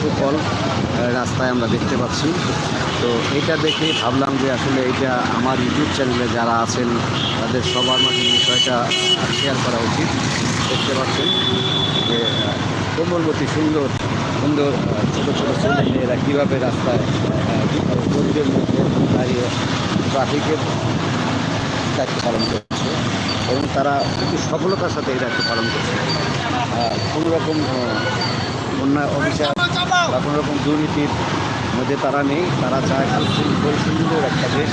সুফল রাস্তায় আমরা দেখতে পাচ্ছি। তো এটা দেখে ভাবলাম যে আসলে এটা আমার ইউটিউব চ্যানেলে যারা আছেন তাদের সবার মাঝে বিষয়টা শেয়ার করা উচিত। দেখতে পাচ্ছেন যে আহ, কোমলবতী সুন্দর সুন্দর ছোটো ছোটো ছেলে মেয়েরা কীভাবে রাস্তায় রোদের মধ্যে দাঁড়িয়ে ট্রাফিকের দায়িত্ব পালন করছে এবং তারা খুব সফলতার সাথে এই দায়িত্ব পালন করছে। কোনো রকম অন্যায়, অবিচার বা কোনো রকম দুর্নীতির মধ্যে তারা নেই। তারা চায় সুন্দর একটা দেশ।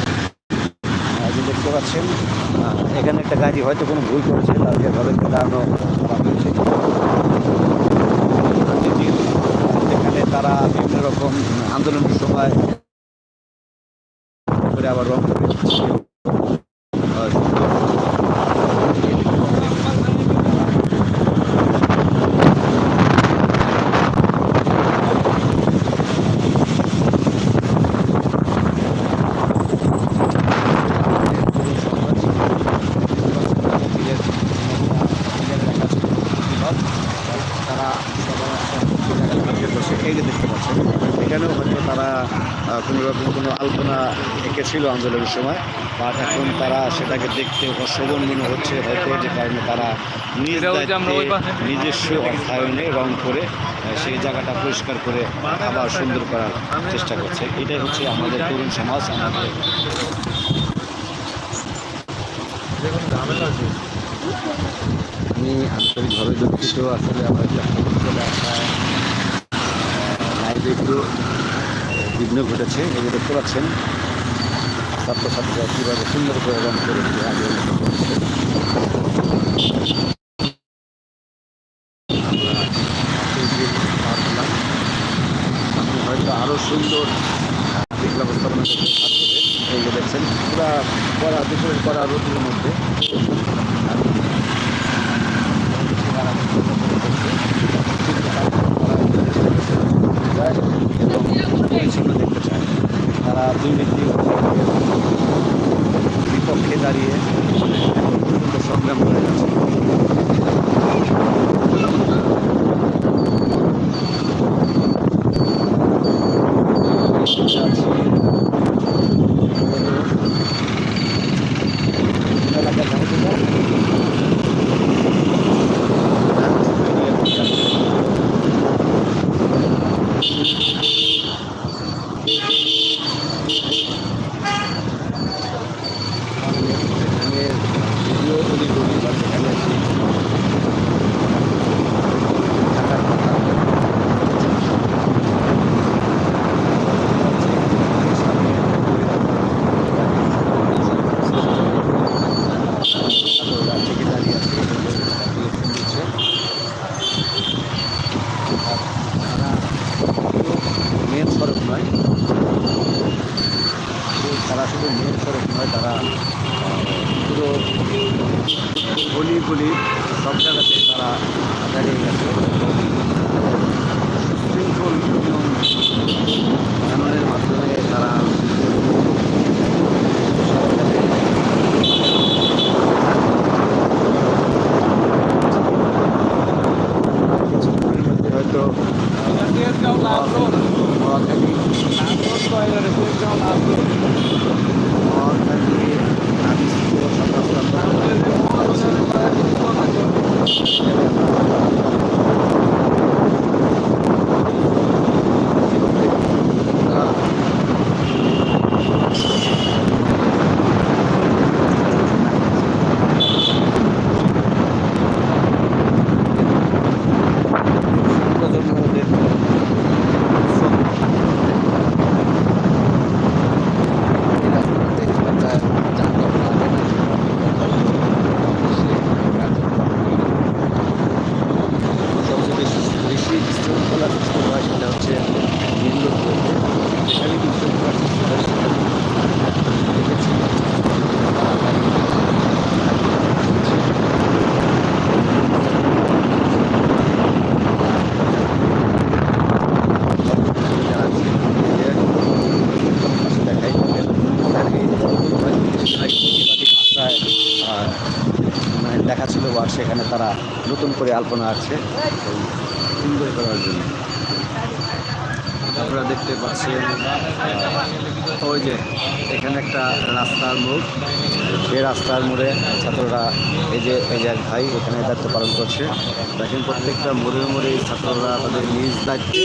যে দেখতে পাচ্ছেন এখানে একটা গাড়ি হয়তো কোনো ভুল করেছে তাদেরকে ধরে দাঁড়ানো এখানে তারা বিভিন্ন রকম আন্দোলনের সময় আবার রং করে আহ, তারা সবাই একটা বসে এই যে দেখতে পাচ্ছেন এখানেও হয়তো তারা আহ, কোনো রকম কোনো আলপনা এঁকেছিল আন্দোলনের সময়। বাট এখন তারা সেটাকে দেখতে অশোভন মনে হচ্ছে হয়তো যে কারণে তারা নিজ নিজস্ব অর্থায়নে রং করে সেই জায়গাটা পরিষ্কার করে আবার সুন্দর করার চেষ্টা করছে। এটাই হচ্ছে আমাদের তরুণ সমাজ আমাদের আমি আন্তরিকভাবে দুঃখিত আসলে আমার একটা ফোন চলে আসায় লাইভে একটু বিঘ্ন ঘটেছে এগুলো যে দেখতে পাচ্ছেন ছাত্রছাত্রীরা কীভাবে সুন্দর করে রং করেছে আগে। সামনে হয়তো আরও সুন্দর ব্যবস্থাপনা করতে ছাত্রদের এই দেখছেন, পুরা করা দুপুরের করা রোদের মধ্যে এবং পরিচ্ছন্ন দেখতে চায় তারা দুর্নীতি বিপক্ষে দাঁড়িয়ে সংগ্রাম করে যাচ্ছে। এলাকার এখানে ভিডিও তৈরি করি বা সেখানে আসি থাকার কথা থেকে দাঁড়িয়ে আছে দিচ্ছে তারা মেন সড়ক নয় শুধু মেন সড়ক নয়, তারা পুরো গলি গলি সব জায়গাতে তারা দাঁড়িয়ে গেছে। সুশৃঙ্খল কানুনের মাধ্যমে তারা হয়তো মহাখালী মহাখালী করে আলপনা আছে। সুন্দর করার জন্য। আপনারা দেখতে পাচ্ছেন ওই যে এখানে একটা রাস্তার মোড়। সেই রাস্তার মোড়ে ছাত্ররা, এই যে এই যে এক ভাই এখানে দায়িত্ব পালন করছে। দেখেন প্রত্যেকটা মোড়ে মোড়ে ছাত্ররা তাদের নিজ দায়িত্বে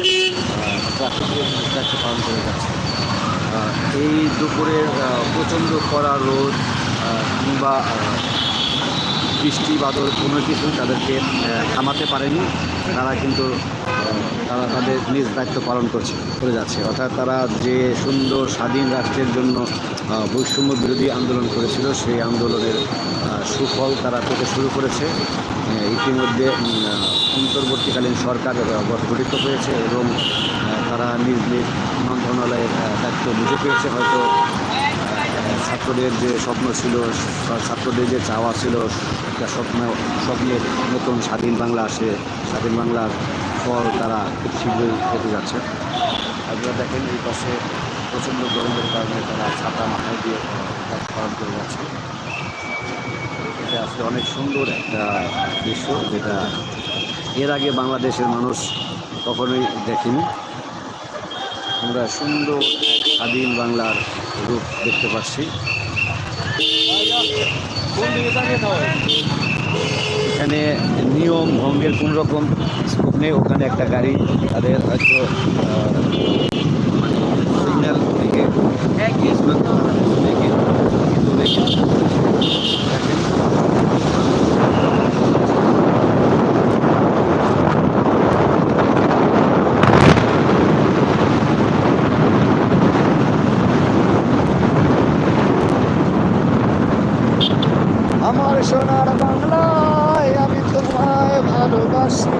দায়িত্ব পালন করে যাচ্ছে। এই দুপুরের প্রচণ্ড কড়া রোদ কিংবা বৃষ্টি, বাদল কোনো কিছু তাদেরকে থামাতে পারেনি। তারা কিন্তু তারা তাদের নিজ দায়িত্ব পালন করছে, করে যাচ্ছে। অর্থাৎ তারা যে সুন্দর স্বাধীন রাষ্ট্রের জন্য বৈষম্য বিরোধী আন্দোলন করেছিল, সেই আন্দোলনের সুফল তারা পেতে শুরু করেছে। ইতিমধ্যে অন্তর্বর্তীকালীন সরকার গঠিত হয়েছে এবং তারা নিজ নিজ মন্ত্রণালয়ের দায়িত্ব বুঝে পেয়েছে। হয়তো ছাত্রদের যে স্বপ্ন ছিল ছাত্রদের যে চাওয়া ছিল, একটা স্বপ্ন স্বপ্নের নতুন স্বাধীন বাংলা আসে। স্বাধীন বাংলার ফল তারা খুব শীঘ্রই পেতে যাচ্ছে। আপনারা দেখেন, এই পাশে প্রচণ্ড গরমের কারণে তারা ছাতা মাথায় দিয়ে কাজ পালন করে যাচ্ছে। এটা আসলে অনেক সুন্দর একটা দৃশ্য, যেটা এর আগে বাংলাদেশের মানুষ কখনোই দেখেনি। আমরা সুন্দর স্বাধীন বাংলার রূপ দেখতে পাচ্ছি। এখানে নিয়ম, ভঙ্গের কোন রকম স্কোপ নেই। ওখানে একটা গাড়ি, তাদের হয়তো সিগন্যাল থেকে engagement দেখে কিন্তু দেখে দেখেন আমার সোনার বাংলায় আমি তোমায় ভালোবাসি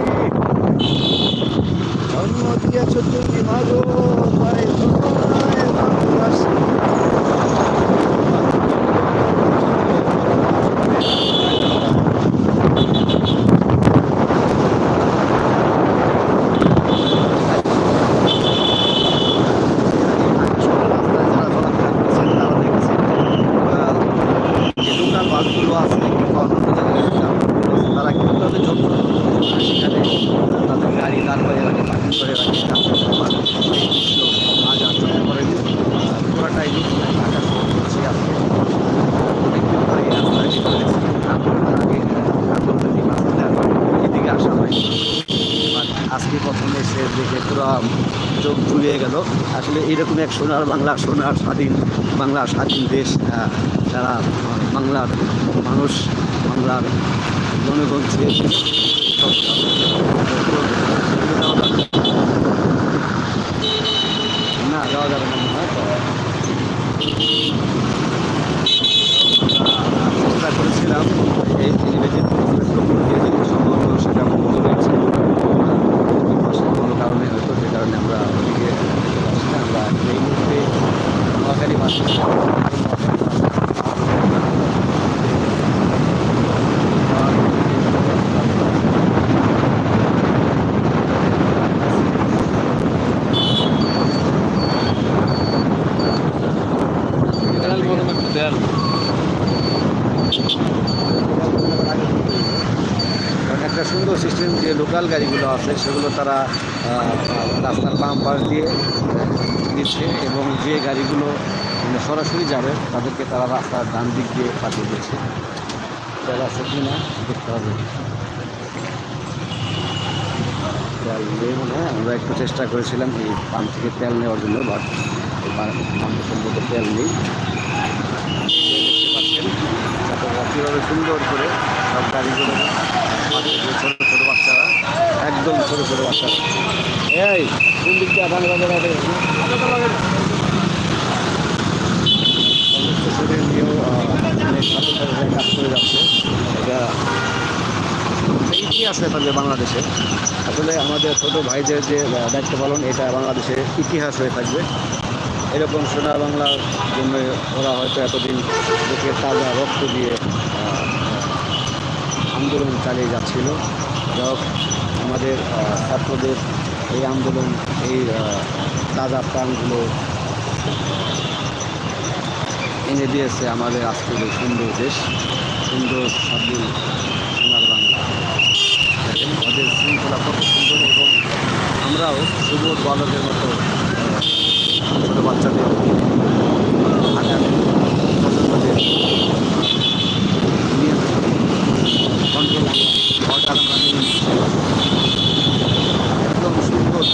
জন্ম দিয়েছ তুমি মাগো তাই তোমায় ভালোবাসি যে লোকাল বাসগুলো আছে কিংবা অন্যান্য জায়গায় যারা তারা কিন্তু তাদের যত্ন সেখানে তাদের গাড়ি দাঁড় করে রাখে পার্কিং করে রাখে আজ আর চোখে পড়েনি পুরাটাই ঢাকা শহর হচ্ছে আজকে অনেকদিন ধরে এই রাস্তায় চলে আন্দোলনের আগে আন্দোলনের দিন আসলে এখন এদিকে আসা হয় এবার আজকে প্রথম এসে দেখে পুরো চোখ জুড়িয়ে গেল আসলে এইরকম এক সোনার বাংলা সোনার স্বাধীন বাংলা স্বাধীন দেশ তারা বাংলার মানুষ বাংলার জনগণ চেয়েছে না যাওয়া যাবে না মনে হয় তো। চেষ্টা করেছিলাম এই ইংরেজি যে সম্ভব হলো সেটা বন্ধ রয়েছে পাশে কোনো কারণে হয়তো যে কারণে আমরা ওদিকে যেতে পারছি না আমরা এই মুহূর্তে নোয়াখালী বাস কারণ একটা সুন্দর সিস্টেম যে লোকাল গাড়িগুলো আছে, সেগুলো তারা রাস্তার বাম পাশ দিয়ে দিচ্ছে এবং যে গাড়িগুলো মানে সরাসরি যাবে, তাদেরকে তারা রাস্তার ডান দিক দিয়ে পাঠিয়ে দিচ্ছে। তেল আছে কি না? দেখতে হবে। মনে হয়, আমরা একটু চেষ্টা করেছিলাম এই পাম্প থেকে তেল নেওয়ার জন্য, বাট পাম্পের সম্ভবত তেল নেই। কীভাবে সুন্দর করে সব গাড়িগুলো পাঠিয়ে দিয়ে ছোটো ছোটো বাচ্চারা একদম ছোটো ছোটো বাচ্চারা এই, কোন দিক দিয়ে ছাত্র ছাত্রীরা কাজ করে যাচ্ছে। এটা ইতিহাস হয়ে বাংলাদেশে। আসলে আমাদের ছোটো ভাইদের যে দায়িত্ব পালন, এটা বাংলাদেশের ইতিহাস হয়ে থাকবে। এরকম সোনা বাংলার জন্য ওরা হয়তো এতদিন বুকে তাজা রক্ত দিয়ে আন্দোলন চালিয়ে যাচ্ছিল। যা হোক আমাদের ছাত্রদের এই আন্দোলন, এই তাজা প্রাণগুলো এনে দিয়েছে আমাদের আজকের এই সুন্দর দেশ, সুন্দর স্বাধীন সোনার বাংলা। আমাদের শৃঙ্খলা কত সুন্দর এবং আমরাও শুভ বালকের মতো ছোটো বাচ্চাদের কন্ট্রোল অর্ডার সুন্দর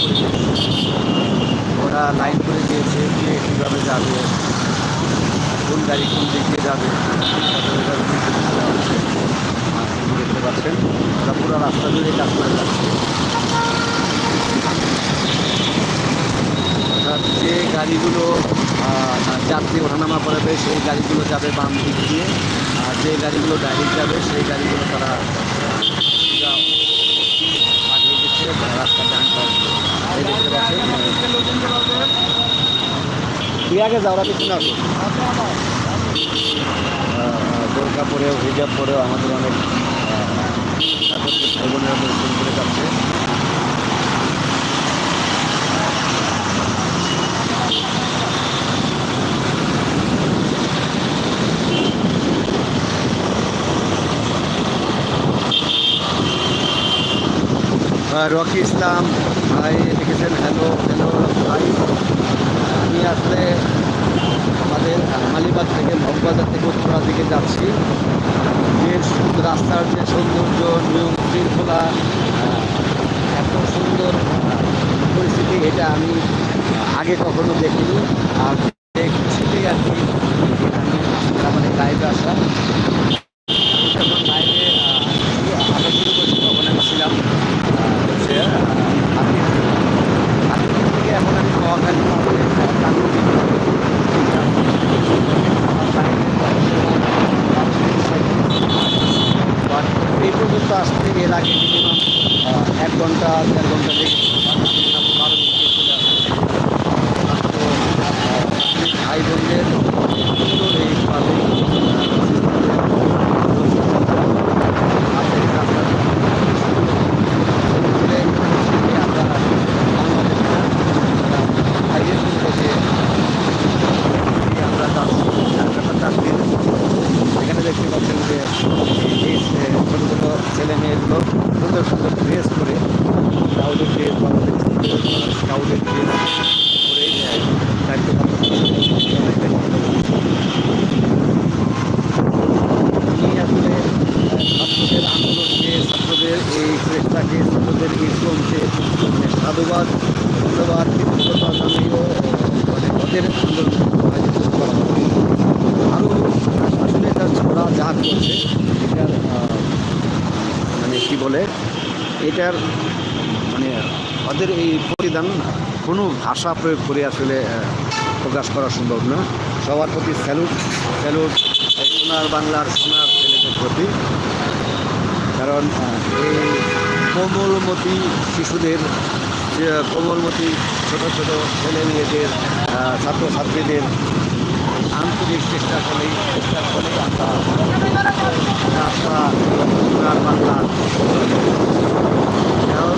ওরা লাইন করে দিয়েছে কে কীভাবে যাবে, কোন গাড়ি কোন দিক দিয়ে যাবে, দেখতে পাচ্ছেন, ওরা পুরো রাস্তা জুড়ে কাজ করে যে গাড়িগুলো যাত্রী ওঠানামা করাবে, সেই গাড়িগুলো যাবে বাম দিক দিয়ে, আর যে গাড়িগুলো ডাইরেক্ট যাবে, সেই গাড়িগুলো তারা দিচ্ছে রাস্তা তুই আগে যাওয়া পরেও হিজাব পরেও আমাদের অনেক করে রকি ইসলাম, ভাই লিখেছেন, হ্যালো হ্যালো, ভাই। আমি আসলে আমাদের মালিবাগ থেকে মগবাজার থেকে উত্তরার দিকে যাচ্ছি। যে রাস্তার যে সৌন্দর্য, নিয়ম শৃঙ্খলা এত সুন্দর পরিস্থিতি, এটা আমি আগে কখনো দেখিনি। আর দেখছি আর কি আমি মানে লাইভে আসা আমি যখন লাইভে আগে শুরু করছি তখন আমি ছিলাম আহ, হচ্ছে হাতির হাতির থেকে এখন আমি নোয়াখালী আমাদের কান্দি বাট এই পর্যন্ত আসতে এর আগে মিনিমাম এক ঘণ্টা দেড় ঘণ্টা লেগেছে বারো মিনিটে চলে আসছে তো আহ, ভাই বোনদের সুন্দর এই পাবে আমরা বাংলাদেশটা হাইয়েস্ট দেশে আমরা যাচ্ছি ঢাকাটা চাকরির এখানে দেখতে পাচ্ছেন যে এই যে ছোটো ছোটো ছেলে মেয়েগুলো সুন্দর সুন্দর ড্রেস করে স্কাউটের ড্রেস বাংলাদেশ স্কাউটের ড্রেস করে দায়িত্ব পালন করছে। আমি আসলে ছাত্রদের আন্দোলনকে ছাত্রদের এই চেষ্টাকে মানে সাধুবাদ, ধন্যবাদ মানে আরও আসলে এটা ছড়া যা করছে, এটার মানে কি বলে, এটার মানে ওদের এই প্রতিদান কোনো ভাষা প্রয়োগ করে আসলে প্রকাশ করা সম্ভব না। সবার প্রতি স্যালুট স্যালুট, সোনার বাংলার সোনার ছেলেদের প্রতি। কারণ কোমলমতি শিশুদের কোমলমতি ছোট ছোট ছেলে মেয়েদের ছাত্রছাত্রীদের আন্তরিক চেষ্টা করেই চেষ্টা করে আমরা রাস্তা যাও,